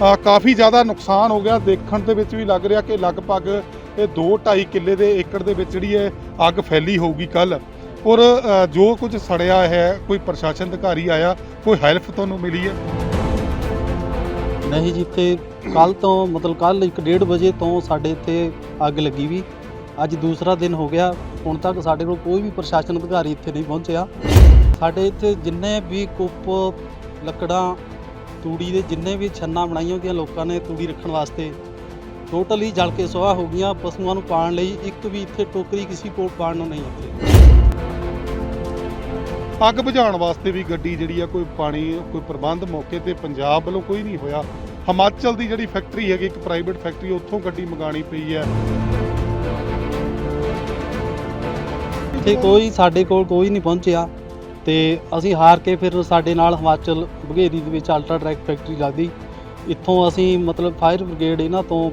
ਕਾਫੀ ਜ਼ਿਆਦਾ ਨੁਕਸਾਨ ਹੋ ਗਿਆ। ਦੇਖਣ ਦੇ ਵਿੱਚ ਵੀ ਲੱਗ ਰਿਹਾ ਕਿ ਲਗਭਗ ਇਹ 2.5 ਕਿੱਲੇ ਦੇ ਏਕੜ ਦੇ ਵਿੱਚ ਜਿਹੜੀ ਹੈ ਅੱਗ ਫੈਲੀ ਹੋਊਗੀ ਕੱਲ ਔਰ ਜੋ ਕੁਝ ਸੜਿਆ ਹੈ, ਕੋਈ ਪ੍ਰਸ਼ਾਸਨ ਅਧਿਕਾਰੀ ਆਇਆ, ਕੋਈ ਹੈਲਪ ਤੁਹਾਨੂੰ ਮਿਲੀ ਹੈ? ਨਹੀਂ ਜੀ, ਇੱਥੇ ਕੱਲ ਤੋਂ, ਮਤਲਬ ਕੱਲ 1:30 ਵਜੇ ਤੋਂ ਸਾਡੇ ਇੱਥੇ ਅੱਗ ਲੱਗੀ ਵੀ। ਅੱਜ ਦੂਸਰਾ ਦਿਨ ਹੋ ਗਿਆ। ਹੁਣ ਤੱਕ ਸਾਡੇ ਕੋਲ ਕੋਈ ਵੀ ਪ੍ਰਸ਼ਾਸਨ ਅਧਿਕਾਰੀ ਇੱਥੇ ਨਹੀਂ ਪਹੁੰਚਿਆ। ਸਾਡੇ ਇੱਥੇ ਜਿੰਨੇ ਵੀ ਕੁੱਪ, ਲੱਕੜਾਂ ਤੂੜੀ ਦੇ ਜਿੰਨੇ ਵੀ ਛੰਨਾ ਬਣਾਈਆਂ ਹੁੰਦੀਆਂ ਲੋਕਾਂ ਨੇ ਤੂੜੀ ਰੱਖਣ ਵਾਸਤੇ ਟੋਟਲੀ ਜਲ ਕੇ ਸੁਆਹ ਹੋ ਗਈਆਂ ਪਸ਼ੂਆਂ ਨੂੰ ਪਾਣ ਲਈ ਇੱਕ ਵੀ ਇੱਥੇ ਟੋਕਰੀ ਕਿਸੇ ਕੋਲ ਪਾਣ ਨੂੰ ਨਹੀਂ ਇੱਥੇ ਅੱਗ ਬੁਝਾਉਣ ਵਾਸਤੇ ਵੀ ਗੱਡੀ ਜਿਹੜੀ ਆ ਕੋਈ ਪਾਣੀ ਕੋਈ ਪ੍ਰਬੰਧ ਮੌਕੇ ਤੇ ਪੰਜਾਬ ਵੱਲੋਂ ਕੋਈ ਨਹੀਂ ਹੋਇਆ। ਹਿਮਾਚਲ ਦੀ ਜਿਹੜੀ ਫੈਕਟਰੀ ਹੈਗੀ ਇੱਕ ਪ੍ਰਾਈਵੇਟ ਫੈਕਟਰੀ ਉੱਥੋਂ ਗੱਡੀ ਮੰਗਾਣੀ ਪਈ ਹੈ। ਇੱਥੇ ਕੋਈ ਸਾਡੇ ਕੋਲ ਕੋਈ ਨਹੀਂ ਪਹੁੰਚਿਆ। ਤੇ ਅਸੀਂ ਹਾਰ ਕੇ ਫਿਰ ਸਾਡੇ ਨਾਲ ਹਿਮਾਚਲ ਬਘੇਰੀ ਦੇ ਵਿੱਚ ਅਲਟਰਾ ਟਰੈਕ ਫੈਕਟਰੀ ਲੱਗਦੀ। ਇੱਥੋਂ ਅਸੀਂ ਮਤਲਬ ਫਾਇਰ ਬ੍ਰਿਗੇਡ ਇਹਨਾਂ ਤੋਂ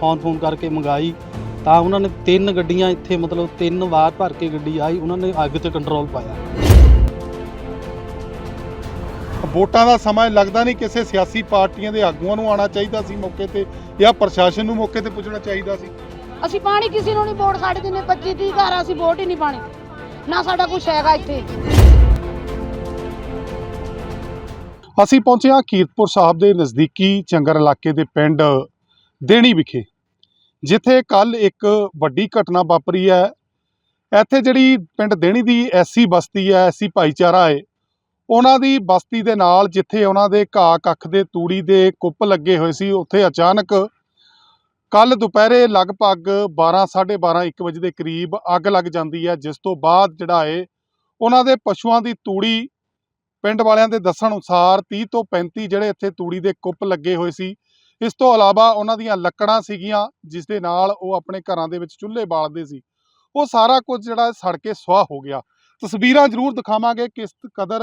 ਫੋਨ ਫੋਨ ਕਰਕੇ ਮੰਗਾਈ। ਤਾਂ ਉਹਨਾਂ ਨੇ ਤਿੰਨ ਗੱਡੀਆਂ ਇੱਥੇ ਮਤਲਬ ਤਿੰਨ ਵਾਰ ਭਰ ਕੇ ਗੱਡੀ ਆਈ ਉਹਨਾਂ ਨੇ ਅੱਗ ਤੇ ਕੰਟਰੋਲ ਪਾਇਆ। ਵੋਟਾਂ ਦਾ ਸਮਾਂ ਲੱਗਦਾ ਨਹੀਂ ਕਿਸੇ ਸਿਆਸੀ ਪਾਰਟੀਆਂ ਦੇ ਆਗੂਆਂ ਨੂੰ ਆਉਣਾ ਚਾਹੀਦਾ ਸੀ ਮੌਕੇ ਤੇ ਜਾਂ ਪ੍ਰਸ਼ਾਸਨ ਨੂੰ ਮੌਕੇ ਤੇ ਪੁੱਜਣਾ ਚਾਹੀਦਾ ਸੀ। ਅਸੀਂ ਪਾਣੀ ਕਿਸੇ ਨੂੰ ਨਹੀਂ ਵੋਟ ਸਾਡੇ ਦਿਨੇ 25 30 ਘਰ ਆ, ਅਸੀਂ ਵੋਟ ਹੀ ਨਹੀਂ ਪਾਣੀ ਨਾ ਸਾਡਾ ਕੁਛ ਹੈਗਾ ਇੱਥੇ। ਅਸੀਂ ਪਹੁੰਚੇ ਹਾਂ ਕੀਰਤਪੁਰ ਸਾਹਿਬ ਦੇ ਨਜ਼ਦੀਕੀ ਚੰਗਰ ਇਲਾਕੇ ਦੇ ਪਿੰਡ ਦੇਣੀ ਵਿਖੇ, ਜਿੱਥੇ ਕੱਲ ਇੱਕ ਵੱਡੀ ਘਟਨਾ ਵਾਪਰੀ ਹੈ। ਇੱਥੇ ਜਿਹੜੀ ਪਿੰਡ ਦੇਣੀ ਦੀ ਐਸੀ ਬਸਤੀ ਹੈ ਐਸੀ ਭਾਈਚਾਰਾ ਹੈ, ਉਹਨਾਂ ਦੀ ਬਸਤੀ ਦੇ ਨਾਲ ਜਿੱਥੇ ਉਹਨਾਂ ਦੇ ਘਾਹ ਕੱਖ ਦੇ ਤੂੜੀ ਦੇ ਕੁੱਪ ਲੱਗੇ ਹੋਏ ਸੀ, ਉੱਥੇ ਅਚਾਨਕ ਕੱਲ ਦੁਪਹਿਰੇ ਲਗਭਗ 12 12:30 1 ਵਜੇ ਦੇ ਕਰੀਬ ਅੱਗ ਲੱਗ ਜਾਂਦੀ ਹੈ, ਜਿਸ ਤੋਂ ਬਾਅਦ ਜਿਹੜਾ ਹੈ ਉਹਨਾਂ ਦੇ ਪਸ਼ੂਆਂ ਦੀ ਤੂੜੀ ਪਿੰਡ ਵਾਲਿਆਂ ਦੇ ਦੱਸਣ ਅਨੁਸਾਰ 30 ਤੋਂ 35 ਜਿਹੜੇ ਇੱਥੇ ਤੂੜੀ ਦੇ ਕੁੱਪ ਲੱਗੇ ਹੋਏ ਸੀ, ਇਸ ਤੋਂ ਇਲਾਵਾ ਉਹਨਾਂ ਦੀਆਂ ਲੱਕੜਾਂ ਸੀਗੀਆਂ, ਜਿਸ ਦੇ ਨਾਲ ਉਹ ਆਪਣੇ ਘਰਾਂ ਦੇ ਵਿੱਚ ਚੁੱਲ੍ਹੇ ਬਾਲਦੇ ਸੀ। ਉਹ ਸਾਰਾ ਕੁਝ ਜਿਹੜਾ ਸੜ ਕੇ ਸੁਆਹ ਹੋ ਗਿਆ। ਤਸਵੀਰਾਂ ਜ਼ਰੂਰ ਦਿਖਾਵਾਂਗੇ ਕਿਸ ਕਦਰ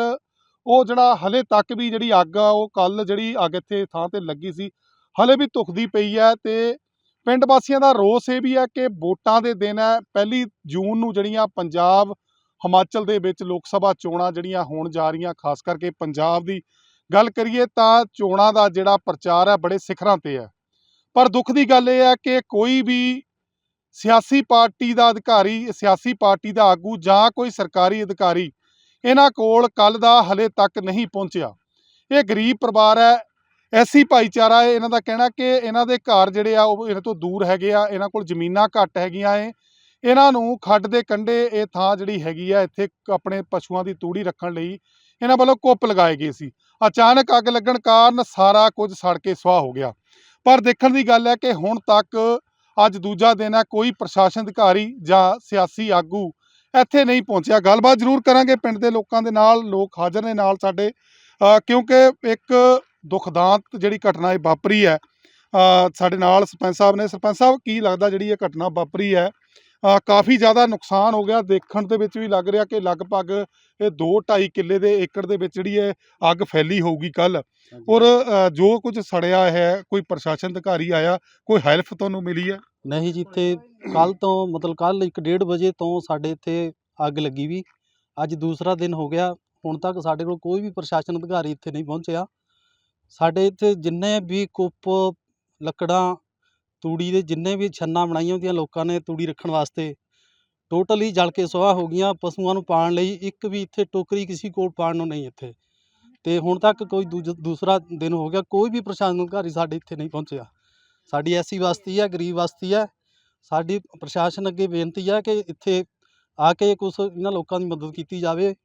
ਉਹ ਜਿਹੜਾ ਹਲੇ ਤੱਕ ਵੀ ਜਿਹੜੀ ਅੱਗ ਆ, ਉਹ ਕੱਲ ਜਿਹੜੀ ਅੱਗ ਇੱਥੇ ਥਾਂ ਤੇ ਲੱਗੀ ਸੀ, ਹਲੇ ਵੀ ਧੁਖਦੀ ਪਈ ਹੈ ਤੇ ਪਿੰਡ ਵਾਸੀਆਂ ਦਾ ਰੋਸ ਇਹ ਵੀ ਹੈ ਕਿ ਵੋਟਾਂ ਦੇ ਦਿਨ ਹੈ, ਪਹਿਲੀ ਜੂਨ ਨੂੰ ਜਿਹੜੀਆਂ ਪੰਜਾਬ, ਹਿਮਾਚਲ ਦੇ ਵਿੱਚ ਲੋਕ ਸਭਾ ਚੋਣਾਂ ਜਿਹੜੀਆਂ ਹੋਣ ਜਾ ਰਹੀਆਂ, ਖਾਸ ਕਰਕੇ ਪੰਜਾਬ ਦੀ ਗੱਲ ਕਰੀਏ ਤਾਂ ਚੋਣਾਂ ਦਾ ਜਿਹੜਾ ਪ੍ਰਚਾਰ ਹੈ ਬੜੇ ਸਿਖਰਾਂ ਤੇ ਹੈ। ਪਰ ਦੁੱਖ ਦੀ ਗੱਲ ਇਹ ਹੈ ਕਿ ਕੋਈ ਵੀ ਸਿਆਸੀ ਪਾਰਟੀ ਦਾ ਅਧਿਕਾਰੀ, ਸਿਆਸੀ ਪਾਰਟੀ ਦਾ ਆਗੂ ਜਾਂ ਕੋਈ ਸਰਕਾਰੀ ਅਧਿਕਾਰੀ ਇਹਨਾਂ ਕੋਲ ਕੱਲ ਦਾ ਹਲੇ ਤੱਕ ਨਹੀਂ ਪਹੁੰਚਿਆ। ਇਹ ਗਰੀਬ ਪਰਿਵਾਰ ਹੈ ਐਸੀ ਭਾਈਚਾਰਾ ਹੈ, ਇਹਨਾਂ ਦਾ ਕਹਿਣਾ ਕਿ ਇਹਨਾਂ ਦੇ ਘਰ ਜਿਹੜੇ ਆ, ਉਹ ਇਹਨਾਂ ਤੋਂ ਦੂਰ ਹੈਗੇ ਆ, ਇਹਨਾਂ ਕੋਲ ਜ਼ਮੀਨਾਂ ਘੱਟ ਹੈਗੀਆਂ ਏ। ਇਹਨਾਂ ਨੂੰ ਖੱਡ ਦੇ ਕੰਢੇ ਇਹ ਥਾਂ ਜਿਹੜੀ ਹੈਗੀ ਆ, ਇੱਥੇ ਆਪਣੇ ਪਸ਼ੂਆਂ ਦੀ ਤੂੜੀ ਰੱਖਣ ਲਈ ਇਹਨਾਂ ਵੱਲੋਂ ਕੁੱਪ ਲਗਾਏ ਗਏ ਸੀ। ਅਚਾਨਕ ਅੱਗ ਲੱਗਣ ਕਾਰਨ ਸਾਰਾ ਕੁਝ ਸੜ ਕੇ ਸੁਆਹ ਹੋ ਗਿਆ। ਪਰ ਦੇਖਣ ਦੀ ਗੱਲ ਹੈ ਕਿ ਹੁਣ ਤੱਕ ਅੱਜ ਦੂਜਾ ਦਿਨ ਹੈ ਕੋਈ ਪ੍ਰਸ਼ਾਸਨ ਅਧਿਕਾਰੀ ਜਾਂ ਸਿਆਸੀ ਆਗੂ ਇੱਥੇ ਨਹੀਂ ਪਹੁੰਚਿਆ। ਗੱਲਬਾਤ ਜ਼ਰੂਰ ਕਰਾਂਗੇ ਪਿੰਡ ਦੇ ਲੋਕਾਂ ਦੇ ਨਾਲ, ਲੋਕ ਹਾਜ਼ਰ ਨੇ ਨਾਲ ਸਾਡੇ। ਕਿਉਂਕਿ ਇੱਕ ਦੁਖਦਾਂਤ ਜਿਹੜੀ ਘਟਨਾ ਇਹ ਵਾਪਰੀ ਹੈ ਸਾਡੇ ਨਾਲ ਸਰਪੰਚ ਸਾਹਿਬ ਨੇ। ਸਰਪੰਚ ਸਾਹਿਬ ਕੀ ਲੱਗਦਾ ਜਿਹੜੀ ਇਹ ਘਟਨਾ ਵਾਪਰੀ ਹੈ ਕਾਫੀ ਜ਼ਿਆਦਾ ਨੁਕਸਾਨ ਹੋ ਗਿਆ। ਦੇਖਣ ਦੇ ਵਿੱਚ ਵੀ ਲੱਗ ਰਿਹਾ ਕਿ ਲਗਭਗ ਇਹ 2.5 ਕਿੱਲੇ ਦੇ ਏਕੜ ਦੇ ਵਿੱਚ ਜਿਹੜੀ ਹੈ ਅੱਗ ਫੈਲੀ ਹੋਊਗੀ ਕੱਲ ਔਰ ਜੋ ਕੁਝ ਸੜਿਆ ਹੈ ਕੋਈ ਪ੍ਰਸ਼ਾਸਨ ਅਧਿਕਾਰੀ ਆਇਆ ਕੋਈ ਹੈਲਪ ਤੁਹਾਨੂੰ ਮਿਲੀ ਹੈ? ਨਹੀਂ ਜੀ ਇੱਥੇ ਕੱਲ ਤੋਂ ਮਤਲਬ ਕੱਲ 1:30 ਵਜੇ ਤੋਂ ਸਾਡੇ ਇੱਥੇ ਅੱਗ ਲੱਗੀ ਵੀ। ਅੱਜ ਦੂਸਰਾ ਦਿਨ ਹੋ ਗਿਆ। ਹੁਣ ਤੱਕ ਸਾਡੇ ਕੋਲ ਕੋਈ ਵੀ ਪ੍ਰਸ਼ਾਸਨ ਅਧਿਕਾਰੀ ਇੱਥੇ ਨਹੀਂ ਪਹੁੰਚਿਆ। ਸਾਡੇ ਇੱਥੇ ਜਿੰਨੇ ਵੀ ਕੁੱਪ, ਲੱਕੜਾਂ, ਤੂੜੀ ਦੇ ਜਿੰਨੇ ਵੀ ਛੰਨਾ ਬਣਾਈਆਂ ਹੁੰਦੀਆਂ ਲੋਕਾਂ ਨੇ ਤੂੜੀ ਰੱਖਣ ਵਾਸਤੇ, ਟੋਟਲੀ ਜਲ ਕੇ ਸੁਆਹ ਹੋ ਗਈਆਂ ਪਸ਼ੂਆਂ ਨੂੰ ਪਾਣ ਲਈ, ਇੱਕ ਵੀ ਇੱਥੇ ਟੋਕਰੀ ਕਿਸੇ ਕੋਲ ਪਾਣ ਨੂੰ ਨਹੀਂ ਇੱਥੇ। ਤੇ ਹੁਣ ਤੱਕ ਕੋਈ ਦੂਜ- ਦੂਸਰਾ ਦਿਨ ਹੋ ਗਿਆ, ਕੋਈ ਵੀ ਪ੍ਰਸ਼ਾਸਨ ਅਧਿਕਾਰੀ ਸਾਡੇ ਇੱਥੇ ਨਹੀਂ ਪਹੁੰਚਿਆ। ਸਾਡੀ ਐਸੀ ਬਸਤੀ ਹੈ, ਗਰੀਬ ਬਸਤੀ ਹੈ, ਸਾਡੀ ਪ੍ਰਸ਼ਾਸਨ ਅੱਗੇ ਬੇਨਤੀ ਹੈ ਕਿ ਇੱਥੇ ਆ ਕੇ ਕੁਛ ਇਹਨਾਂ ਲੋਕਾਂ ਦੀ ਮਦਦ ਕੀਤੀ ਜਾਵੇ,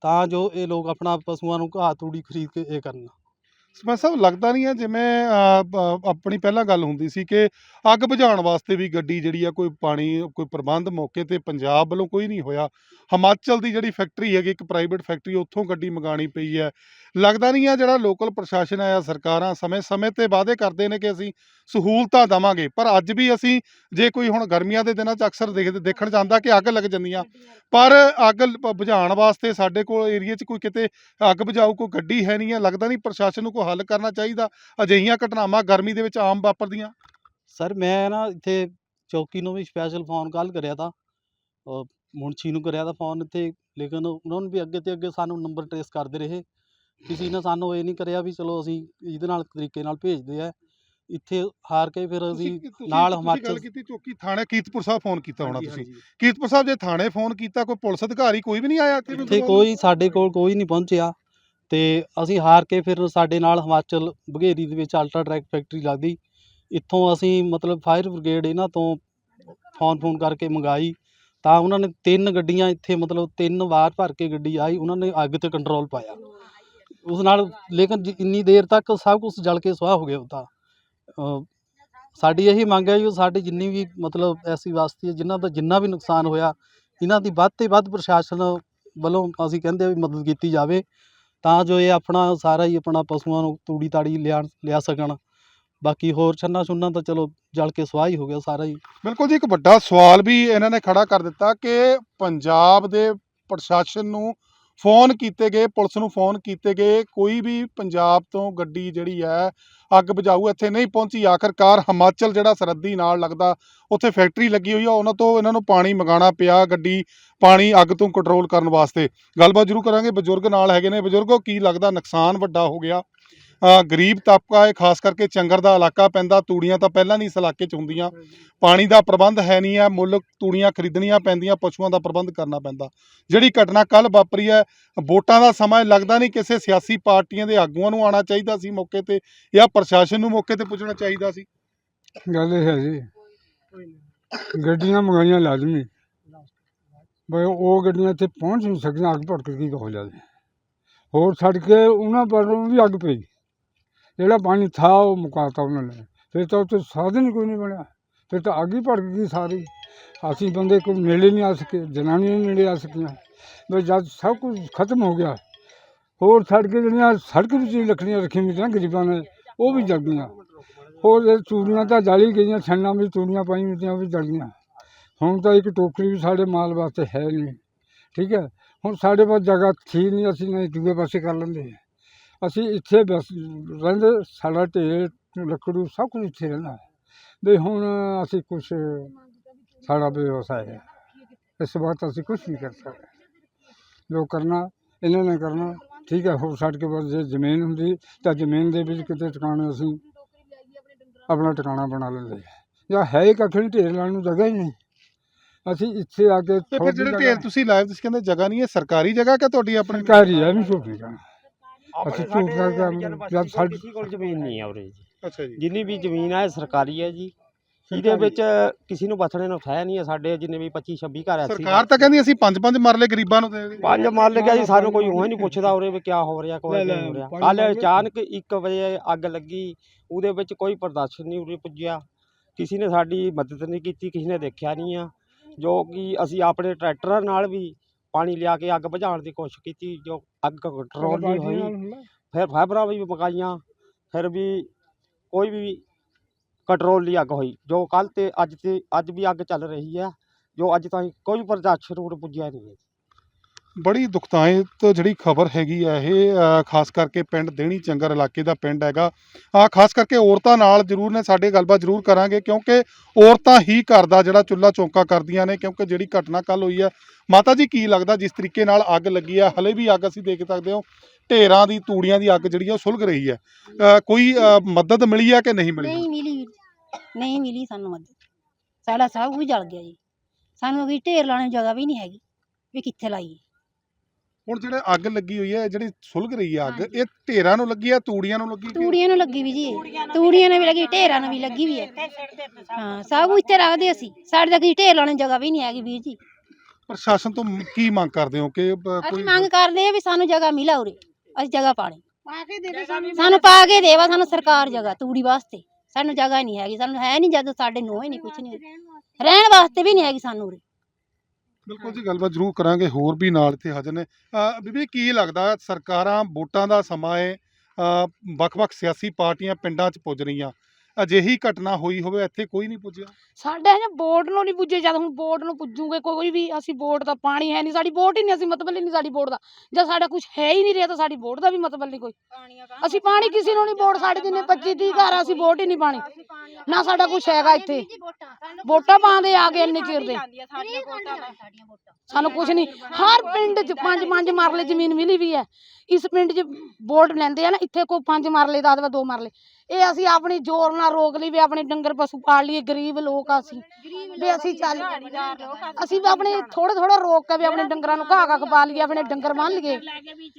ਤਾਂ ਜੋ ਇਹ ਲੋਕ ਆਪਣਾ ਪਸ਼ੂਆਂ ਨੂੰ ਘਾਹ ਤੂੜੀ ਖਰੀਦ ਕੇ ਇਹ ਕਰਨ। ਸਰਪੰਚ ਸਾਹਿਬ ਲੱਗਦਾ ਨਹੀਂ ਹੈ ਜਿਵੇਂ ਆਪਣੀ ਪਹਿਲਾਂ ਗੱਲ ਹੁੰਦੀ ਸੀ ਕਿ ਅੱਗ ਬੁਝਾਉਣ ਵਾਸਤੇ ਵੀ ਗੱਡੀ ਜਿਹੜੀ ਆ, ਕੋਈ ਪਾਣੀ, ਕੋਈ ਪ੍ਰਬੰਧ ਮੌਕੇ ਤੇ ਪੰਜਾਬ ਵੱਲੋਂ ਕੋਈ ਨਹੀਂ ਹੋਇਆ। ਹਿਮਾਚਲ ਦੀ ਜਿਹੜੀ ਫੈਕਟਰੀ ਹੈਗੀ, ਇੱਕ ਪ੍ਰਾਈਵੇਟ ਫੈਕਟਰੀ, ਉੱਥੋਂ ਗੱਡੀ ਮੰਗਾਣੀ ਪਈ ਹੈ। ਲੱਗਦਾ ਨਹੀਂ ਆ ਜਿਹੜਾ ਲੋਕਲ ਪ੍ਰਸ਼ਾਸਨ ਆ ਸਰਕਾਰਾਂ ਸਮੇਂ-ਸਮੇਂ ਤੇ ਵਾਅਦੇ ਕਰਦੇ ਨੇ ਕਿ ਅਸੀਂ ਸਹੂਲਤਾਂ ਦਵਾਂਗੇ, ਪਰ ਅੱਜ ਵੀ ਅਸੀਂ ਜੇ ਕੋਈ ਹੁਣ ਗਰਮੀਆਂ ਦੇ ਦਿਨਾਂ 'ਚ ਅਕਸਰ ਦੇਖਦੇ ਦੇਖਣ ਜਾਂਦਾ ਕਿ ਅੱਗ ਲੱਗ ਜਾਂਦੀਆਂ ਪਰ ਅੱਗ ਬੁਝਾਉਣ ਵਾਸਤੇ ਸਾਡੇ ਕੋਲ ਏਰੀਆ 'ਚ ਕੋਈ ਕਿਤੇ ਅੱਗ ਬੁਝਾਊ, ਕੋਈ ਗੱਡੀ ਹੈ ਨਹੀਂ ਹੈ ਲੱਗਦਾ ਨਹੀਂ ਪ੍ਰਸ਼ਾਸਨ ਨੂੰ ਕੋਈ ਹੱਲ ਕਰਨਾ ਚਾਹੀਦਾ। ਅਜਿਹੀਆਂ ਘਟਨਾਵਾਂ ਗਰਮੀ ਦੇ ਵਿੱਚ ਆਮ ਵਾਪਰਦੀਆਂ। ਸਰ ਮੈਂ ਨਾ ਇੱਥੇ ਚੌਕੀ ਨੂੰ ਵੀ ਸਪੈਸ਼ਲ ਫੋਨ ਕਾਲ ਕਰਿਆ ਤਾ। ਮੁਨਸ਼ੀ ਨੂੰ ਕਰਿਆ ਤਾ ਫੋਨ ਇੱਥੇ ਲੇਕਿਨ ਉਹਨਾਂ ਨੂੰ ਵੀ ਅੱਗੇ ਤੇ ਅੱਗੇ ਸਾਨੂੰ ਨੰਬਰ ਟ੍ਰੇਸ ਕਰਦੇ ਰਹੇ। ਕਿਸੇ ਨੇ ਸਾਨੂੰ ਇਹ ਨਹੀਂ ਕਰਿਆ ਵੀ ਚਲੋ ਅਸੀਂ ਇਹਦੇ ਨਾਲ ਤਰੀਕੇ ਨਾਲ ਭੇਜਦੇ ਆ। ਇੱਥੇ ਹਾਰ ਕੇ ਫਿਰ ਅਸੀਂ ਨਾਲ ਗੱਲ ਹਿਮਾਚਲ ਕੀਤੀ ਚੌਕੀ ਥਾਣੇ ਕੀਰਤਪੁਰ ਸਾਹਿਬ ਫੋਨ ਕੀਤਾ ਹੋਣਾ ਤੁਸੀਂ। ਹਾਂਜੀ। ਕੀਰਤਪੁਰ ਸਾਹਿਬ ਜੇ ਥਾਣੇ ਫੋਨ ਕੀਤਾ ਕੋਈ ਪੁਲਿਸ ਅਧਿਕਾਰੀ ਕੋਈ ਵੀ ਨਹੀਂ ਆਇਆ ਇੱਥੇ ਕੋਈ ਸਾਡੇ ਕੋਲ ਕੋਈ ਨਹੀਂ ਪਹੁੰਚਿਆ। ਤੇ ਅਸੀਂ ਹਾਰ ਕੇ ਫਿਰ ਸਾਡੇ ਨਾਲ ਹਿਮਾਚਲ ਬਘੇਰੀ ਦੇ ਵਿੱਚ ਅਲਟਰਾ ਟਰੈਕ ਫੈਕਟਰੀ ਲੱਗਦੀ। ਇੱਥੋਂ ਅਸੀਂ ਮਤਲਬ ਫਾਇਰ ਬ੍ਰਿਗੇਡ ਇਹਨਾਂ ਤੋਂ ਫੋਨ ਫੋਨ ਕਰਕੇ ਮੰਗਾਈ। ਤਾਂ ਉਹਨਾਂ ਨੇ ਤਿੰਨ ਗੱਡੀਆਂ ਇੱਥੇ ਮਤਲਬ ਤਿੰਨ ਵਾਰ ਭਰ ਕੇ ਗੱਡੀ ਆਈ, ਉਹਨਾਂ ਨੇ ਅੱਗ ਤੇ ਕੰਟਰੋਲ ਪਾਇਆ। ਉਸ ਨਾਲ ਲੇਕਿਨ ਜਿ- ਇੰਨੀ ਦੇਰ ਤੱਕ ਸਭ ਕੁਝ ਜਲ ਕੇ ਸੁਆਹ ਹੋ ਗਿਆ ਉਹ ਤਾਂ ਸਾਡੀ ਇਹੀ ਮੰਗ ਹੈ ਜੀ, ਸਾਡੀ ਜਿੰਨੀ ਵੀ ਮਤਲਬ ਐਸੀ ਵਾਸਤੇ ਜਿਨ੍ਹਾਂ ਦਾ ਜਿੰਨਾ ਵੀ ਨੁਕਸਾਨ ਹੋਇਆ, ਇਹਨਾਂ ਦੀ ਵੱਧ ਤੇ ਵੱਧ ਪ੍ਰਸ਼ਾਸਨ ਵੱਲੋਂ ਅਸੀਂ ਕਹਿੰਦੇ ਆ ਵੀ ਮਦਦ ਕੀਤੀ ਜਾਵੇ। ਤਾਂ ਜੋ ਇਹ ਆਪਣਾ ਸਾਰਾ ਹੀ ਆਪਣਾ ਪਸ਼ੂਆਂ ਨੂੰ ਤੂੜੀ ਤਾੜੀ ਲਿਆ ਲਿਆ ਸਕਣ। ਬਾਕੀ ਹੋਰ ਛੰਨਾ ਛੁੰਨਾ ਤਾਂ ਚਲੋ ਜਲ ਕੇ ਸੁਆਹ ਹੀ ਹੋ ਗਿਆ ਸਾਰਾ ਹੀ। ਬਿਲਕੁਲ ਜੀ, ਇੱਕ ਵੱਡਾ ਸਵਾਲ ਵੀ ਇਹਨਾਂ ਨੇ ਖੜਾ ਕਰ ਦਿੱਤਾ ਕਿ ਪੰਜਾਬ ਦੇ ਪ੍ਰਸ਼ਾਸਨ ਨੂੰ ਫੋਨ ਕੀਤੇ ਗਏ, ਪੁਲਿਸ ਨੂੰ ਫੋਨ ਕੀਤੇ ਗਏ, ਕੋਈ ਵੀ ਪੰਜਾਬ ਤੋਂ ਗੱਡੀ ਜਿਹੜੀ ਹੈ, ਅੱਗ ਬੁਝਾਊ ਇੱਥੇ ਨਹੀਂ ਪਹੁੰਚੀ। ਆਖਰਕਾਰ ਹਿਮਾਚਲ ਜਿਹੜਾ ਸਰਹੱਦੀ ਨਾਲ ਲੱਗਦਾ, ਉੱਥੇ ਫੈਕਟਰੀ ਲੱਗੀ ਹੋਈ ਆ, ਉਹਨਾਂ ਤੋਂ ਇਹਨਾਂ ਨੂੰ ਪਾਣੀ ਮੰਗਾਉਣਾ ਪਿਆ ਗੱਡੀ, ਪਾਣੀ ਅੱਗ ਤੋਂ ਕੰਟਰੋਲ ਕਰਨ ਵਾਸਤੇ। ਗੱਲਬਾਤ ਜ਼ਰੂਰ ਕਰਾਂਗੇ। ਬਜ਼ੁਰਗ ਨਾਲ ਹੈਗੇ ਨੇ। ਬਜ਼ੁਰਗੋ, ਕੀ ਲੱਗਦਾ ਨੁਕਸਾਨ ਵੱਡਾ ਹੋ ਗਿਆ? ਗਰੀਬ ਤਬਕਾ ਹੈ ਖਾਸ ਕਰਕੇ ਚੰਗਰ ਦਾ ਇਲਾਕਾ ਪੈਂਦਾ ਤੂੜੀਆਂ ਤਾਂ ਪਹਿਲਾਂ ਨਹੀਂ ਇਸ ਇਲਾਕੇ 'ਚ ਹੁੰਦੀਆਂ। ਪਾਣੀ ਦਾ ਪ੍ਰਬੰਧ ਹੈ ਨਹੀਂ ਹੈ ਮੁੱਲ ਤੂੜੀਆਂ ਖਰੀਦਣੀਆਂ ਪੈਂਦੀਆਂ ਪਸ਼ੂਆਂ ਦਾ ਪ੍ਰਬੰਧ ਕਰਨਾ ਪੈਂਦਾ। ਜਿਹੜੀ ਘਟਨਾ ਕੱਲ ਵਾਪਰੀ ਹੈ ਵੋਟਾਂ ਦਾ ਸਮਾਂ ਲੱਗਦਾ ਨਹੀਂ ਕਿਸੇ ਸਿਆਸੀ ਪਾਰਟੀਆਂ ਦੇ ਆਗੂਆਂ ਨੂੰ ਆਉਣਾ ਚਾਹੀਦਾ ਸੀ ਮੌਕੇ ਤੇ ਜਾਂ ਪ੍ਰਸ਼ਾਸਨ ਨੂੰ ਮੌਕੇ ਤੇ ਪੁੱਜਣਾ ਚਾਹੀਦਾ ਸੀ। ਗੱਲ ਇਹ ਹੈ ਜੀ ਗੱਡੀਆਂ ਮੰਗਾਈਆਂ ਲਾਜ਼ਮੀ। ਬਈ ਉਹ ਗੱਡੀਆਂ ਇੱਥੇ ਪਹੁੰਚ ਨਹੀਂ ਸਕਦੀਆਂ ਅੱਗ ਭੜਕ ਗਈ ਹੋ ਜਾਵੇ। ਹੋਰ ਛੱਡ ਕੇ ਉਹਨਾਂ ਪਰ ਵੀ ਅੱਗ ਪਈ। ਜਿਹੜਾ ਪਾਣੀ ਥਾ ਉਹ ਮੁਕਾਤਾ ਉਹਨਾਂ ਨੇ। ਫਿਰ ਤਾਂ ਉੱਥੇ ਸਾਧਨ ਕੋਈ ਨਹੀਂ ਬਣਿਆ। ਫਿਰ ਤਾਂ ਅੱਗ ਹੀ ਭੜਕ ਗਈ ਸਾਰੀ। ਅਸੀਂ ਬੰਦੇ ਕੋਈ ਨੇੜੇ ਨਹੀਂ ਆ ਸਕੇ, ਜਨਾਨੀਆਂ ਨਹੀਂ ਨੇੜੇ ਆ ਸਕੀਆਂ। ਬਈ ਜਦ ਸਭ ਕੁਝ ਖਤਮ ਹੋ ਗਿਆ, ਹੋਰ ਛੱਡ ਜਿਹੜੀਆਂ, ਸੜਕ ਵਿੱਚ ਲੱਕੜੀਆਂ ਰੱਖੀਆਂ ਹੋਈਆਂ ਗਰੀਬਾਂ ਨੇ, ਉਹ ਵੀ ਜਲ ਗਈਆਂ। ਹੋਰ ਇਹ ਚੂੜੀਆਂ ਤਾਂ ਜਾਲੀ ਗਈਆਂ, ਛੰਨਾਂ ਵਿੱਚ ਚੂੜੀਆਂ ਪਾਈਆਂ ਹੁੰਦੀਆਂ ਉਹ ਵੀ ਜਲ ਗਈਆਂ। ਹੁਣ ਤਾਂ ਇੱਕ ਟੋਕਰੀ ਵੀ ਸਾਡੇ ਮਾਲ ਵਾਸਤੇ ਹੈ ਨਹੀਂ। ਠੀਕ ਹੈ? ਹੁਣ ਸਾਡੇ ਪਾਸ ਜਗ੍ਹਾ ਥੀ ਨਹੀਂ, ਅਸੀਂ ਨਹੀਂ ਦੂਏ ਪਾਸੇ ਕਰ ਲੈਂਦੇ। ਅਸੀਂ ਇੱਥੇ ਬਸ ਰਹਿੰਦੇ ਸਾਡਾ ਢੇਰ ਲੱਕੜੂ ਸਭ ਕੁਝ ਇੱਥੇ ਰਹਿੰਦਾ ਹੈ। ਵੀ ਹੁਣ ਅਸੀਂ ਕੁਝ ਸਾਡਾ ਵਿਵਸਾय ਹੈ। ਇਸ ਵਕਤ ਅਸੀਂ ਕੁਝ ਨਹੀਂ ਕਰ ਸਕਦੇ। ਜੋ ਕਰਨਾ ਇਹਨਾਂ ਨੇ ਕਰਨਾ ਠੀਕ ਹੈ ਹੋਰ ਛੱਡ ਕੇ ਬਸ ਜੇ ਜ਼ਮੀਨ ਹੁੰਦੀ ਤਾਂ ਜ਼ਮੀਨ ਦੇ ਵਿੱਚ ਕਿਤੇ ਟਿਕਾਣੇ ਅਸੀਂ ਆਪਣਾ ਟਿਕਾਣਾ ਬਣਾ ਲੈਂਦੇ ਜਾਂ ਹੈ ਹੀ ਕੱਖ ਨਹੀਂ ਢੇਰ ਲਾਉਣ ਨੂੰ ਜਗ੍ਹਾ ਹੀ ਨਹੀਂ। ਅਸੀਂ ਇੱਥੇ ਆ ਕੇ ਤੇ ਫਿਰ ਜਿਹੜੇ ਢੇਰ ਤੁਸੀਂ ਲਾਈਵ ਤੁਸੀਂ ਕਹਿੰਦੇ ਜਗ੍ਹਾ ਨਹੀਂ ਹੈ ਸਰਕਾਰੀ ਜਗ੍ਹਾ ਕਿ ਤੁਹਾਡੀ ਆਪਣੀ ਸਰਕਾਰੀ ਹੈ ਵੀ ਨਹੀਂ ਕਹਿਣਾ ਅਸੀਂ ਝੂਠ ਕਰਕੇ ਜਦ ਸਾਡੀ ਕਿਸੇ ਕੋਲ ਜ਼ਮੀਨ ਨਹੀਂ ਆ ਉਰੇ ਜੀ। ਅੱਛਾ ਜੀ। ਜਿੰਨੀ ਵੀ ਜ਼ਮੀਨ ਆ ਇਹ ਸਰਕਾਰੀ ਹੈ ਜੀ। ਇਹਦੇ ਵਿੱਚ ਕਿਸੇ ਨੂੰ ਬਸਣੇ ਨੂੰ ਹੈ ਨਹੀਂ ਹੈ ਸਾਡੇ ਜਿੰਨੇ ਵੀ 25 26 ਘਰ ਐਸੀ ਸਰਕਾਰ ਤਾਂ ਕਹਿੰਦੀ ਅਸੀਂ ਪੰਜ ਪੰਜ ਮਰਲੇ ਗਰੀਬਾਂ ਨੂੰ ਦੇ। ਪੰਜ ਮਾਰ ਲੱਗਿਆ ਜੀ ਸਾਨੂੰ ਕੋਈ ਉਹ ਨਹੀਂ ਪੁੱਛਦਾ ਉਰੇ ਵੀ ਕਿਆ ਹੋ ਰਿਹਾ ਕੋਈ ਨਹੀਂ ਹੋ ਰਿਹਾ। ਕੱਲ ਮਰਲੇ- ਅਚਾਨਕ 1 ਵਜੇ ਅੱਗ ਲੱਗੀ ਉਹਦੇ ਵਿੱਚ ਕੋਈ ਪ੍ਰਦਰਸ਼ਨ ਨਹੀਂ ਉਰੇ ਪੁੱਜਿਆ। ਕਿਸੇ ਨੇ ਸਾਡੀ ਮਦਦ ਨਹੀਂ ਕੀਤੀ ਕਿਸੇ ਨੇ ਦੇਖਿਆ ਨਹੀਂ ਆ। ਜੋ ਕਿ ਅਸੀਂ ਆਪਣੇ ਟਰੈਕਟਰਾਂ ਨਾਲ ਵੀ ਪਾਣੀ ਲਿਆ ਕੇ ਅੱਗ ਬੁਝਾਉਣ ਦੀ ਕੋਸ਼ਿਸ਼ ਕੀਤੀ ਜੋ ਅੱਗ ਕੰਟਰੋਲ ਨਹੀਂ ਹੋਈ ਫਿਰ ਫਾਈਬਰਾਂ ਵੀ ਮਕਾਈਆਂ ਫਿਰ ਵੀ ਕੋਈ ਵੀ ਕੰਟਰੋਲ ਨਹੀਂ ਅੱਗ ਹੋਈ ਜੋ ਕੱਲ ਤੇ ਅੱਜ ਤੇ ਅੱਜ ਵੀ ਅੱਗ ਚੱਲ ਰਹੀ ਹੈ ਜੋ ਅੱਜ ਤਾਈਂ ਕੋਈ ਪ੍ਰਦਰਸ਼ਨ ਉਰੇ ਪੁੱਜਿਆ ਨਹੀਂ ਹੈ। ਬੜੀ ਦੁਖਦਾਇਤ ਜਿਹੜੀ ਖਬਰ ਹੈਗੀ ਆ ਇਹ ਖਾਸ ਕਰਕੇ ਪਿੰਡ ਦੇਣੀ ਚੰਗਰ ਇਲਾਕੇ ਦਾ ਪਿੰਡ ਹੈਗਾ। ਆ ਖਾਸ ਕਰਕੇ ਔਰਤਾਂ ਨਾਲ ਜ਼ਰੂਰ ਨੇ, ਸਾਡੇ ਗੱਲਬਾਤ ਜ਼ਰੂਰ ਕਰਾਂਗੇ, ਕਿਉਂਕਿ ਔਰਤਾਂ ਹੀ ਘਰ ਦਾ ਜਿਹੜਾ ਚੁੱਲ੍ਹਾ ਚੌਂਕਾ ਕਰਦੀਆਂ ਨੇ, ਕਿਉਂਕਿ ਜਿਹੜੀ ਘਟਨਾ ਕੱਲ ਹੋਈ ਆ। ਮਾਤਾ ਜੀ, ਕੀ ਲੱਗਦਾ ਜਿਸ ਤਰੀਕੇ ਨਾਲ ਅੱਗ ਲੱਗੀ ਆ? ਹਲੇ ਵੀ ਅੱਗ ਅਸੀਂ ਦੇਖ ਸਕਦੇ ਹਾਂ। ਢੇਰਾਂ ਦੀ, ਤੂੜੀਆਂ ਦੀ ਅੱਗ ਜਿਹੜੀ ਆ, ਉਹ ਸੁਲਗ ਰਹੀ ਹੈ ਕੋਈ ਮਦਦ ਮਿਲੀ ਆ ਕਿ ਨਹੀਂ ਮਿਲੀ? ਨਹੀਂ ਮਿਲੀ। ਨਹੀਂ ਮਿਲੀ ਸਾਨੂੰ ਮਦਦ। ਸਾਡਾ ਸਭ ਕੁਝ ਜਲ ਗਿਆ ਜੀ। ਸਾਨੂੰ ਕੋਈ ਢੇਰ ਲਾਉਣ ਦੀ ਜਗ੍ਹਾ ਵੀ ਨਹੀਂ ਹੈਗੀ। ਵੀ ਕਿੱਥੇ ਲਾਈਏ? ਹੁਣ ਜਿਹੜੇ ਅੱਗ ਲੱਗੀ ਹੋਈ ਹੈ ਜਿਹੜੀ ਸੁਲਗ ਰਹੀ ਆ ਅੱਗ ਇਹ ਢੇਰਾਂ ਨੂੰ ਲੱਗੀ ਆ ਤੂੜੀਆਂ ਨੂੰ ਲੱਗੀ ਕਿ- ਤੂੜੀਆਂ ਨੂੰ ਲੱਗੀ ਵੀ ਜੀ ਤੂੜੀਆਂ ਨੂੰ ਵੀ ਲੱਗੀ ਢੇਰਾਂ ਨੂੰ ਵੀ ਲੱਗੀ ਵੀ ਹੈ। ਹਾਂ ਸਭ ਕੁਝ ਇੱਥੇ ਰੱਖਦੇ ਅਸੀਂ। ਸਾਡੇ ਤਾਂ ਕੋਈ ਢੇਰ ਲਾਉਣ ਨੂੰ ਜਗ੍ਹਾ ਵੀ ਨਹੀਂ ਹੈਗੀ ਵੀਰ ਜੀ। ਪ੍ਰਸ਼ਾਸਨ ਤੋਂ ਕੀ ਮੰਗ ਕਰਦੇ ਹੋ ਕਿ ਬ- ਅਸੀਂ ਕੋਈ ਮੰਗ ਕਰਦੇ ਆ ਵੀ ਸਾਨੂੰ ਜਗ੍ਹਾ ਮਿਲਾ ਉਰੇ ਅਸੀਂ ਜਗ੍ਹਾ ਪਾਣੀ। ਪਾ ਕੇ ਦੇ ਦੇ ਸਾਨੂੰ। ਸਾਨੂੰ ਪਾ ਕੇ ਦੇਵਾ ਸਾਨੂੰ ਸਰਕਾਰ ਜਗ੍ਹਾ ਤੂੜੀ ਵਾਸਤੇ। ਸਾਨੂੰ ਜਗ੍ਹਾ ਨਹੀਂ ਹੈਗੀ ਸਾਨੂੰ ਹੈ ਨਹੀਂ ਜਦ ਸਾਡੇ ਨੋਹ ਹੀ ਨਹੀਂ ਕੁਝ ਨਹੀਂ। ਰਹਿਣ ਵਾਸਤੇ ਵੀ ਨਹੀਂ ਹੈਗੀ ਸਾਨੂੰ ਉਰੇ। ਬਿਲਕੁਲ ਜੀ ਗੱਲਬਾਤ ਜ਼ਰੂਰ ਕਰਾਂਗੇ ਹੋਰ ਵੀ ਨਾਲ ਇੱਥੇ ਹਾਜ਼ਰ ਨੇ। ਬੀਬੀ ਕੀ ਲੱਗਦਾ ਸਰਕਾਰਾਂ ਵੋਟਾਂ ਦਾ ਸਮਾਂ ਹੈ ਵੱਖ-ਵੱਖ ਸਿਆਸੀ ਪਾਰਟੀਆਂ ਪਿੰਡਾਂ 'ਚ ਪੁੱਜ ਰਹੀਆਂ। ਅਜਿਹੀ ਘਟਨਾ ਹੋਈ ਹੋਵੇ ਇੱਥੇ ਕੋਈ ਨਹੀਂ ਪੁੱਜਿਆ। ਸਾਡੇ ਹਜੇ ਬੋਟ ਨੂੰ ਨਹੀਂ ਪੁੱਜੇ ਜਦ ਹੁਣ ਬੋਟ ਨੂੰ ਪੁੱਜੂਗੇ ਕੋਈ ਵੀ ਅਸੀਂ ਬੋਟ ਦਾ ਪਾਣੀ ਹੈ ਨਹੀਂ ਸਾਡੀ ਬੋਟ ਹੀ ਨਹੀਂ ਅਸੀਂ ਮਤਲਬ ਹੀ ਨਹੀਂ ਸਾਡੀ ਬੋਟ ਦਾ। ਜਦ ਸਾਡਾ ਕੁਝ ਹੈ ਹੀ ਨਹੀਂ ਰਿਹਾ ਤਾਂ ਸਾਡੀ ਬੋਟ ਦਾ ਵੀ ਮਤਲਬ ਨਹੀਂ ਕੋਈ। ਅਸੀਂ ਪਾਣੀ ਕਿਸੇ ਨੂੰ ਨਹੀਂ ਬੋਟ ਸਾਡੇ ਜਿੰਨੇ 25 30 ਘਰ ਆ, ਅਸੀਂ ਬੋਟ ਹੀ ਨਹੀਂ ਪਾਣੀ। ਨਾ ਸਾਡਾ ਕੁਝ ਹੈਗਾ ਇੱਥੇ। ਵੋਟਾਂ ਪਾਉਂਦੇ ਆ ਗਏ ਇੰਨੇ ਚਿਰ ਦੇ। ਸਾਨੂੰ ਕੁਝ ਨਹੀਂ ਹਰ ਪਿੰਡ 'ਚ ਪੰਜ ਪੰਜ ਮਰਲੇ ਜ਼ਮੀਨ ਮਿਲੀ ਵੀ ਹੈ। ਇਸ ਪਿੰਡ 'ਚ ਵੋਟ ਲੈਂਦੇ ਆ ਨਾ ਇੱਥੇ ਕੋਈ ਪੰਜ ਮਰਲੇ ਦਾ ਅਥਵਾ ਦੋ ਮਰਲੇ। ਇਹ ਅਸੀਂ ਆਪਣੀ ਜ਼ੋਰ ਨਾਲ ਰੋਕ ਲਈ ਵੀ ਆਪਣੇ ਡੰਗਰ ਪਸ਼ੂ ਪਾਲ ਲਈਏ ਗਰੀਬ ਲੋਕ ਆ ਅਸੀਂ। ਵੀ ਅਸੀਂ ਚੱਲ ਅਸੀਂ ਵੀ ਆਪਣੇ ਥੋੜਾ ਥੋੜਾ ਰੋਕ ਕੇ ਵੀ ਆਪਣੇ ਡੰਗਰਾਂ ਨੂੰ ਘਾਹ ਘਾਹ ਪਾ ਲਈਏ ਆਪਣੇ ਡੰਗਰ ਬੰਨ ਲਈਏ।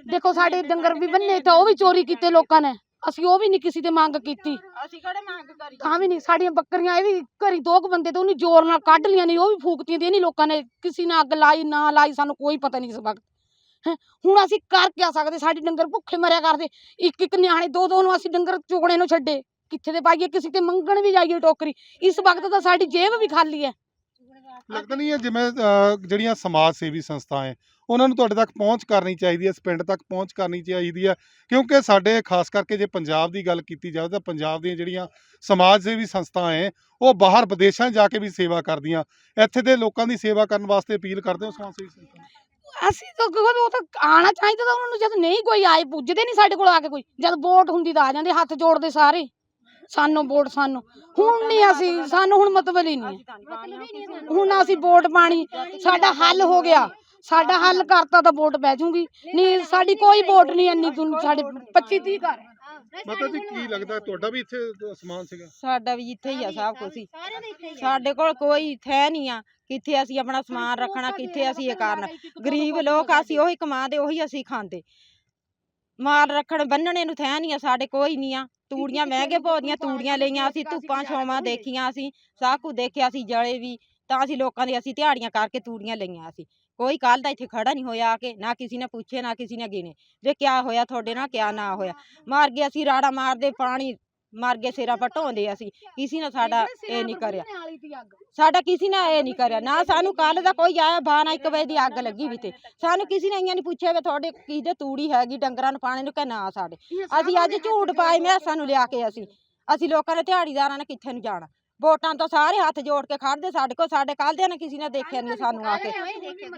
ਦੇਖੋ ਸਾਡੇ ਡੰਗਰ ਵੀ ਬੰਨੇ ਤਾਂ ਉਹ ਵੀ ਚੋਰੀ ਕੀਤੇ ਲੋਕਾਂ ਨੇ। ਅਸੀਂ ਉਹ ਵੀ ਨਹੀਂ ਕਿਸੇ ਤੇ ਮੰਗ ਕੀਤੀ। ਅਸੀਂ ਕਿਹੜੇ ਮੰਗ ਕਰੀ ਤਾਂ ਵੀ ਨਹੀਂ ਸਾਡੀਆਂ ਬੱਕਰੀਆਂ ਇਹ ਵੀ ਘਰੀ ਦੋ ਕੁ ਬੰਦੇ ਤੇ ਉਹਨੂੰ ਜ਼ੋਰ ਨਾਲ ਕੱਢ ਲੀਆਂ ਨਹੀਂ ਉਹ ਵੀ ਫੂਕਤੀਆਂ ਇਹ ਨਹੀਂ ਲੋਕਾਂ ਨੇ ਕਿਸੇ ਨੇ ਅੱਗ ਲਾਈ ਨਾ ਲਾਈ ਸਾਨੂੰ ਕੋਈ ਪਤਾ ਨਹੀਂ ਇਸ ਵਕਤ। ਹੈਂ ਹੁਣ ਅਸੀਂ ਕਰ ਕਿਆ ਸਕਦੇ? ਸਾਡੇ ਡੰਗਰ ਭੁੱਖੇ ਮਰਿਆ ਕਰਦੇ। ਇੱਕ ਇੱਕ ਨਿਆਣੇ ਦੋ ਦੋ ਨੂੰ ਅਸੀਂ ਡੰਗਰ ਚੁਗਣੇ ਨੂੰ ਛੱਡੇ। ਕਿੱਥੇ ਤੇ ਪਾਈਏ? ਕਿਸੇ ਤੇ ਮੰਗਣ ਵੀ ਜਾਈਏ ਟੋਕਰੀ। ਇਸ ਵਕਤ ਤਾਂ ਸਾਡੀ ਜੇਬ ਵੀ ਖਾਲੀ ਹੈ। ਲੱਗਦਾ ਨਹੀਂ ਹੈ ਜਿਵੇਂ ਜਿਹੜੀਆਂ ਸਮਾਜ ਸੇਵੀ ਸੰਸਥਾਵਾਂ ਹੈ ਉਹਨਾਂ ਨੂੰ ਤੁਹਾਡੇ ਤੱਕ ਪਹੁੰਚ ਕਰਨੀ ਚਾਹੀਦੀ ਹੈ ਇਸ ਪਿੰਡ ਤੱਕ ਪਹੁੰਚ ਕਰਨੀ ਚਾਹੀਦੀ ਹੈ ਕਿਉਂਕਿ ਸਾਡੇ ਖਾਸ ਕਰਕੇ ਜੇ ਪੰਜਾਬ ਦੀ ਗੱਲ ਕੀਤੀ ਜਾਵੇ ਤਾਂ ਪੰਜਾਬ ਦੀਆਂ ਜਿਹੜੀਆਂ ਸਮਾਜ ਸੇਵੀ ਸੰਸਥਾਵਾਂ ਹੈ ਉਹ ਬਾਹਰ ਵਿਦੇਸ਼ਾਂ ਜਾ ਕੇ ਵੀ ਸੇਵਾ ਕਰਦੀਆਂ। ਇੱਥੇ ਦੇ ਲੋਕਾਂ ਦੀ ਸੇਵਾ ਕਰਨ ਵਾਸਤੇ ਅਪੀਲ ਕਰਦੇ ਹੋ ਸਮਾਜ ਸੇਵੀ ਸੰਸਥਾਵਾਂ ਅਸੀਂ ਤਾਂ ਕਿਉਂਕਿ ਉਹ ਤਾਂ ਆਣਾ ਚਾਹੀਦਾ ਤਾਂ ਉਹਨਾਂ ਨੂੰ ਜਦ ਨਹੀਂ ਕੋਈ ਆਏ ਪੁੱਜਦੇ ਨਹੀਂ ਸਾਡੇ ਕੋਲ ਆ ਕੇ ਕੋਈ ਜਦ ਵੋਟ ਹੁੰਦੀ ਤਾਂ ਆ ਜਾਂਦੇ ਹੱਥ ਜੋੜਦੇ ਸਾਰੇ। ਸਾਨੂੰ ਵੋਟ ਸਾਨੂੰ ਹੁਣ ਨਹੀਂ ਅਸੀਂ ਸਾਨੂੰ ਹੁਣ ਮਤਲਬ ਹੀ ਨਹੀਂ। ਹੁਣ ਅਸੀਂ ਵੋਟ ਪਾਣੀ ਸਾਡਾ ਹੱਲ ਹੋ ਗਿਆ। ਸਾਡਾ ਹੱਲ ਕਰਤਾ ਤਾਂ ਵੋਟ ਪੈ ਜੂਗੀ। ਨਹੀਂ ਸਾਡੀ ਕੋਈ ਵੋਟ ਨਹੀਂ ਇੰਨੀ ਦੁਨ ਸਾਡੇ 25 30 ਘਰ ਹੈ। ਮਾਤਾ ਜੀ ਕੀ ਲੱਗਦਾ ਤੁਹਾਡਾ ਵੀ ਇੱਥੇ ਸਮਾਨ ਸੀਗਾ? ਸਾਡਾ ਵੀ ਇੱਥੇ ਹੀ ਆ ਸਭ ਕੁਝ ਹੀ। ਸਾਡੇ ਕੋਲ ਕੋਈ ਥੈ ਨਹੀਂ ਆ ਕਿੱਥੇ ਅਸੀਂ ਆਪਣਾ ਸਮਾਨ ਰੱਖਣਾ ਕਿੱਥੇ ਅਸੀਂ ਇਹ ਕਰਨਾ। ਗਰੀਬ ਲੋਕ ਆ, ਅਸੀਂ ਉਹੀ ਕਮਾਉਂਦੇ ਉਹੀ ਅਸੀਂ ਖਾਂਦੇ। ਮਾਲ ਰੱਖਣ ਬੰਨਣੇ ਨੂੰ ਥੈ ਨਹੀਂ ਆ ਸਾਡੇ ਕੋਈ ਨਹੀਂ ਆ। ਤੂੜੀਆਂ ਮਹਿੰਗੇ ਪੌਦੀਆਂ ਤੂੜੀਆਂ ਲਈਆਂ ਅਸੀਂ ਧੁੱਪਾਂ ਛਾਵਾਂ ਦੇਖੀਆਂ ਅਸੀਂ ਸਭ ਕੁਝ ਦੇਖਿਆ ਅਸੀਂ ਜਲੇ ਵੀ ਤਾਂ ਅਸੀਂ ਲੋਕਾਂ ਦੀ ਅਸੀਂ ਦਿਹਾੜੀਆਂ ਕਰਕੇ ਤੂੜੀਆਂ ਲਈਆਂ ਅਸੀਂ। ਕੋਈ ਕੱਲ ਦਾ ਇੱਥੇ ਖੜਾ ਨਹੀਂ ਹੋਇਆ ਆ ਕੇ ਨਾ ਕਿਸੇ ਨੇ ਪੁੱਛੇ ਨਾ ਕਿਸੇ ਨੇ ਗਿਣੇ ਵੀ ਕਿਆ ਹੋਇਆ ਤੁਹਾਡੇ ਨਾਲ ਕਿਆ ਨਾ ਹੋਇਆ। ਮਾਰ ਗਏ ਅਸੀਂ ਰਾੜਾ ਮਾਰਦੇ ਪਾਣੀ ਮਰ ਗਏ ਸਿਰਾਂ ਪਟਾਉਂਦੇ ਅਸੀਂ। ਕਿਸੇ ਨੇ ਸਾਡਾ ਇਹ ਨਹੀਂ ਕਰਿਆ। ਸਾਡਾ ਕਿਸੇ ਨੇ ਇਹ ਨਹੀਂ ਕਰਿਆ। ਨਾ ਸਾਨੂੰ ਕੱਲ ਦਾ ਕੋਈ ਆਇਆ ਬਾਨਾ 1 ਵਜੇ ਦੀ ਅੱਗ ਲੱਗੀ ਵੀ ਤੇ। ਸਾਨੂੰ ਕਿਸੇ ਨੇ ਇੰਆਂ ਨਹੀਂ ਪੁੱਛਿਆ ਵੀ ਤੁਹਾਡੇ ਕਿਹਦੇ ਤੂੜੀ ਹੈਗੀ ਡੰਗਰਾਂ ਨੂੰ ਪਾਣੀ ਨੂੰ ਕਿ ਨਾ ਸਾਡੇ। ਅਸੀਂ ਅੱਜ ਝੂਠ ਪਾਏ ਮੈਂ ਸਾਨੂੰ ਲਿਆ ਕੇ ਅਸੀਂ। ਅਸੀਂ ਲੋਕਾਂ ਨੇ ਦਿਹਾੜੀਦਾਰਾਂ ਨੇ ਕਿੱਥੇ ਨੂੰ ਜਾਣਾ? ਵੋਟਾਂ ਤੋਂ ਸਾਰੇ ਹੱਥ ਜੋੜ ਕੇ ਖੜਦੇ ਸਾਡੇ ਕੋਲ ਸਾਡੇ ਕੱਲ ਦੇ ਨੇ ਕਿਸੇ ਨੇ ਦੇਖਿਆ ਨਹੀਂ ਸਾਨੂੰ ਆ ਕੇ।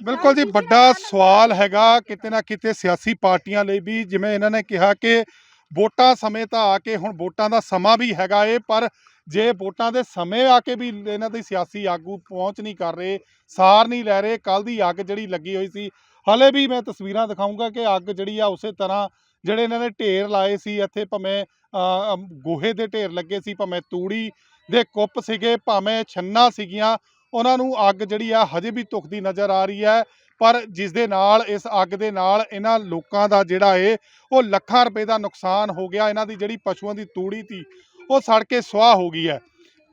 ਬਿਲਕੁਲ ਜੀ ਵੱਡਾ ਸਵਾਲ ਹੈਗਾ ਕਿਤੇ ਨਾ ਕਿਤੇ ਸਿਆਸੀ ਪਾਰਟੀਆਂ ਲਈ ਵੀ ਜਿਵੇਂ ਇਹਨਾਂ ਨੇ ਕਿਹਾ ਕਿ ਵੋਟਾਂ ਸਮੇਂ ਤਾਂ ਆ ਕੇ ਹੁਣ ਵੋਟਾਂ ਦਾ ਸਮਾਂ ਵੀ ਹੈਗਾ ਏ ਪਰ ਜੇ ਵੋਟਾਂ ਦੇ ਸਮੇਂ ਆ ਕੇ ਵੀ ਇਹਨਾਂ ਦੇ ਸਿਆਸੀ ਆਗੂ ਪਹੁੰਚ ਨਹੀਂ ਕਰ ਰਹੇ ਸਾਰ ਨਹੀਂ ਲੈ ਰਹੇ ਕੱਲ ਦੀ ਅੱਗ ਜਿਹੜੀ ਲੱਗੀ ਹੋਈ ਸੀ ਹਲੇ ਵੀ ਮੈਂ ਤਸਵੀਰਾਂ ਦਿਖਾਉਂਗਾ ਕਿ ਅੱਗ ਜਿਹੜੀ ਆ ਉਸੇ ਤਰ੍ਹਾਂ ਜਿਹੜੇ ਇਹਨਾਂ ਨੇ ਢੇਰ ਲਾਏ ਸੀ ਇੱਥੇ ਭਾਵੇਂ ਗੋਹੇ ਦੇ ਢੇਰ ਲੱਗੇ ਸੀ ਭਾਵੇਂ ਤੂੜੀ ਦੇ ਕੁੱਪ ਸੀਗੇ, ਭਾਵੇਂ ਛੰਨਾ ਸੀਗੀਆਂ, ਉਹਨਾਂ ਨੂੰ ਅੱਗ ਜਿਹੜੀ ਆ ਹਜੇ ਵੀ ਧੁਖਦੀ ਨਜ਼ਰ ਆ ਰਹੀ ਹੈ। ਪਰ ਜਿਸ ਦੇ ਨਾਲ, ਇਸ ਅੱਗ ਦੇ ਨਾਲ ਇਹਨਾਂ ਲੋਕਾਂ ਦਾ ਜਿਹੜਾ ਏ, ਉਹ ਲੱਖਾਂ ਰੁਪਏ ਦਾ ਨੁਕਸਾਨ ਹੋ ਗਿਆ। ਇਹਨਾਂ ਦੀ ਜਿਹੜੀ ਪਸ਼ੂਆਂ ਦੀ ਤੂੜੀ ਤੀ ਉਹ ਸੜ ਕੇ ਸੁਆਹ ਹੋ ਗਈ ਹੈ।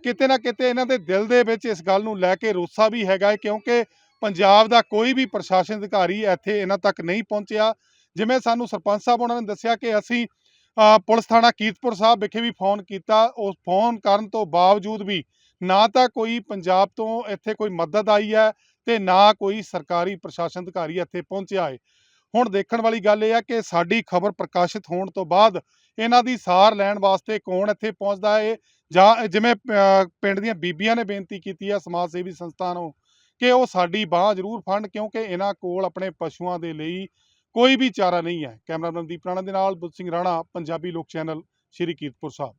ਕਿਤੇ ਨਾ ਕਿਤੇ ਇਹਨਾਂ ਦੇ ਦਿਲ ਦੇ ਵਿੱਚ ਇਸ ਗੱਲ ਨੂੰ ਲੈ ਕੇ ਰੋਸਾ ਵੀ ਹੈਗਾ ਹੈ ਕਿਉਂਕਿ ਪੰਜਾਬ ਦਾ ਕੋਈ ਵੀ ਪ੍ਰਸ਼ਾਸਨ ਅਧਿਕਾਰੀ ਇੱਥੇ ਇਹਨਾਂ ਤੱਕ ਨਹੀਂ ਪਹੁੰਚਿਆ। ਜਿਵੇਂ ਸਾਨੂੰ ਸਰਪੰਚ ਸਾਹਿਬ ਉਹਨਾਂ ਨੇ ਦੱਸਿਆ ਕਿ ਅਸੀਂ ਪੁਲਿਸ ਥਾਣਾ ਕੀਰਤਪੁਰ ਸਾਹਿਬ ਵਿਖੇ ਵੀ ਫੋਨ ਕੀਤਾ। ਉਸ ਫੋਨ ਕਰਨ ਤੋਂ ਬਾਵਜੂਦ ਵੀ ਨਾ ਤਾਂ ਕੋਈ ਪੰਜਾਬ ਤੋਂ ਇੱਥੇ ਕੋਈ ਮਦਦ ਆਈ ਹੈ ਤੇ ਨਾ ਕੋਈ ਸਰਕਾਰੀ ਪ੍ਰਸ਼ਾਸਨ ਅਧਿਕਾਰੀ ਇੱਥੇ ਪਹੁੰਚਿਆ ਹੈ। ਹੁਣ ਦੇਖਣ ਵਾਲੀ ਗੱਲ ਇਹ ਹੈ ਕਿ ਸਾਡੀ ਖਬਰ ਪ੍ਰਕਾਸ਼ਿਤ ਹੋਣ ਤੋਂ ਬਾਅਦ ਇਹਨਾਂ ਦੀ ਸਾਰ ਲੈਣ ਵਾਸਤੇ ਕੌਣ ਇੱਥੇ ਪਹੁੰਚਦਾ ਹੈ ਜਾਂ ਜਿਵੇਂ ਪਿੰਡ ਦੀਆਂ ਬੀਬੀਆਂ ਨੇ ਬੇਨਤੀ ਕੀਤੀ ਹੈ ਸਮਾਜ ਸੇਵੀ ਸੰਸਥਾ ਨੂੰ ਕਿ ਉਹ ਸਾਡੀ ਬਾਹ ਜ਼ਰੂਰ ਫੜਨ ਕਿਉਂਕਿ ਇਹਨਾਂ ਕੋਲ ਆਪਣੇ ਪਸ਼ੂਆਂ ਦੇ ਲਈ ਕੋਈ ਵੀ ਚਾਰਾ ਨਹੀਂ ਹੈ। ਕੈਮਰਾਮੈਨ ਦੀਪ ਰਾਣਾ ਦੇ ਨਾਲ ਬੁੱਧ ਸਿੰਘ ਰਾਣਾ, ਪੰਜਾਬੀ ਲੋਕ ਚੈਨਲ, ਸ਼੍ਰੀ ਕੀਰਤਪੁਰ ਸਾਹਿਬ।